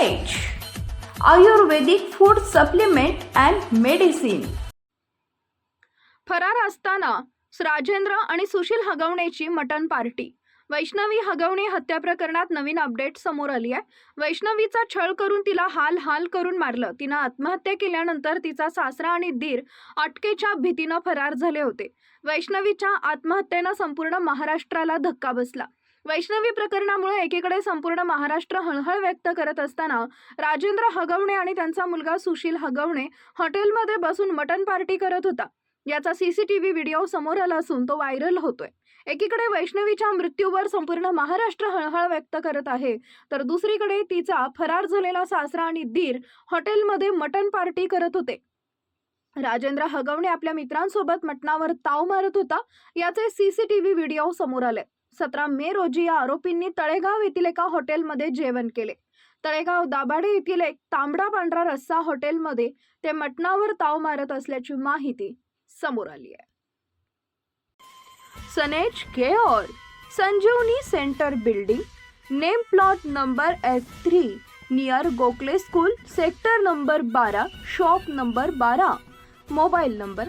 Ayurvedic food supplement and medicine फरार असताना राजेंद्र आणि सुशील हगवणेची मटण पार्टी. वैष्णवी हगवणे हत्या प्रकरणात नवीन अपडेट समोर आली आहे वैष्णवीचा छळ करून तिला हाल हाल करून मारलं. तिनं आत्महत्या केल्यानंतर तिचा सासरा आणि दीर अटकेच्या भीतीनं फरार झाले होते. वैष्णवीच्या आत्महत्येनं संपूर्ण महाराष्ट्राला धक्का बसला. वैष्णवी प्रकरणामुळे एकीकडे संपूर्ण महाराष्ट्र हळहळ व्यक्त करत असताना राजेंद्र हगवणे आणि त्यांचा मुलगा सुशील हगवणे हॉटेलमध्ये बसून मटन पार्टी करत होता. याचा सीसीटीव्ही व्हिडिओ समोर आला असून तो व्हायरल होतोय. एकीकडे वैष्णवीच्या मृत्यूवर संपूर्ण महाराष्ट्र हळहळ व्यक्त करत आहे तर दुसरीकडे तिचा फरार झालेला सासरा आणि दीर हॉटेलमध्ये मटन पार्टी करत होते. राजेंद्र हगवणे आपल्या मित्रांसोबत मटणावर ताव मारत होता याचे सीसीटीव्ही व्हिडिओ समोर आले. सतरा मे रोजी या आरोपींनी तळेगाव येथील एका हॉटेलमध्ये जेवण केले. तळेगाव दाभाडे येथील एक तांबडा पांढरा रस्सा हॉटेलमध्ये ते मटणावर ताव मारत असल्याची माहिती समोर आली आहे. सनेज care Sanjeevani centre building name plot number F three near Gokhale school sector number बारा शॉप नंबर बारा मोबाईल नंबर